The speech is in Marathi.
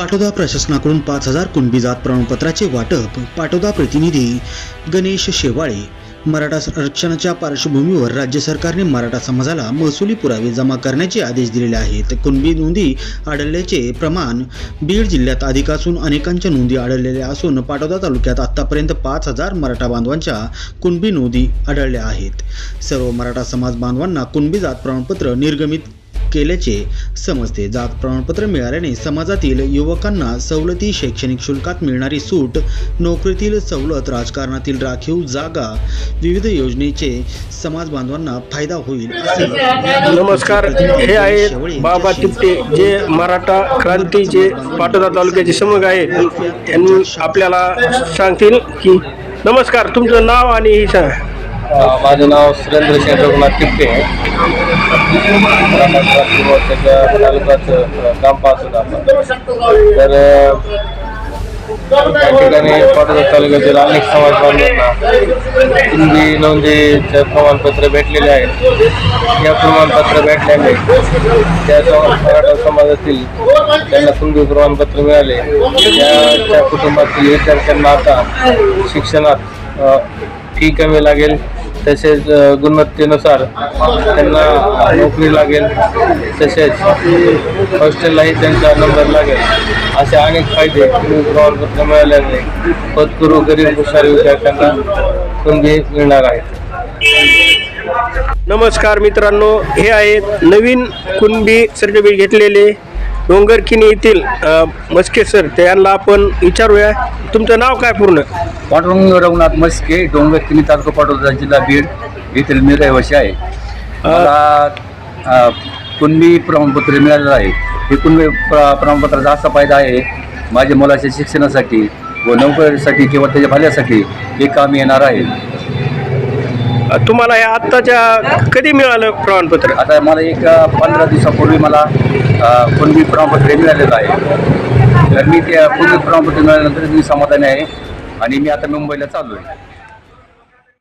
पाटोदा प्रशासनाकडून पाच हजार कुणबी जात प्रमाणपत्राचे वाटप पाटोदा प्रतिनिधी गणेश शेवाळे. मराठा आरक्षणाच्या पार्श्वभूमीवर राज्य सरकारने मराठा समाजाला महसुली पुरावे जमा करण्याचे आदेश दिलेले आहेत. कुणबी नोंदी आढळल्याचे प्रमाण बीड जिल्ह्यात अधिक असून अनेकांच्या नोंदी आढळलेल्या असून पाटोदा तालुक्यात आतापर्यंत पाच हजार मराठा बांधवांच्या कुणबी नोंदी आढळल्या आहेत. सर्व मराठा समाज बांधवांना कुणबी जात प्रमाणपत्र निर्गमित केल्याचे समजते. जात प्रमाणपत्र मिळाल्याने समाजातील युवकांना सवलती शैक्षणिक शुल्कात मिळणारी सूट नोकरीतील सवलत राजकारणातील राखीव जागा विविध योजनेचे समाज बांधवांना फायदा होईल असे नमस्कार. हे आहेत बाबा तिपटे जे मराठा क्रांतीचे पाटोदा तालुक्याचे समूह आहेत त्यांनी आपल्याला सांगतील की नमस्कार तुमचं नाव आणि हे सांगा. अ, माझं नाव सुरेंद्र शेठ रघुनाथ टिपके आहे. तालुक्याचं काम पाहतो आपण. तर त्या ठिकाणी पाटोदा तालुक्यातील अनेक समाज बांधवांना हिंदी नोंदीचे प्रमाणपत्र भेटलेले आहेत. या प्रमाणपत्र भेटल्याने त्या मराठा समाजातील त्यांना कुंभी प्रमाणपत्र मिळाले. त्याच्या कुटुंबातील विद्यार्थ्यांना आता शिक्षणात फी कमी लागेल तसेच गुणवत्तेनुसार त्यांना नोकरी लागेल तसेच हॉस्टेललाही त्यांचा नंबर लागेल. असे अनेक फायदे कुणबी प्रमाणपत्र मिळाल्याने पदपूर्व गरीब हुशार विद्यार्थ्यांना कुणबी मिळणार आहेत. नमस्कार मित्रांनो हे आहेत नवीन कुणबी सर्टिफिकेट घेतलेले डोंगरकिनी येथील मस्के सर त्यांना आपण विचारूया. तुमचं नाव काय पूर्ण? पांडुरंग रघुनाथ मस्के डोंगर किनी तालुका पाटोदा जिल्हा बीड येथील मी रहिवासी आहे. मला कुणबी प्रमाणपत्र मिळालेलं आहे. हे कुणबी प्र प्रमाणपत्राचा असा फायदा आहे माझ्या मुलाच्या शिक्षणासाठी व नोकरीसाठी किंवा त्याच्या भल्यासाठी हे काम येणार आहे. तुम्हाला हे आत्ताच्या कधी मिळालं प्रमाणपत्र? आता मला एक पंधरा दिवसापूर्वी मला अ, कुणबी प्रमाणपत्र मिळालेलं आहे. तर मी त्या कुणबी प्रमाणपत्र मिळाल्यानंतर मी समाधानी आहे आणि मी आता मुंबईला चाललो आहे.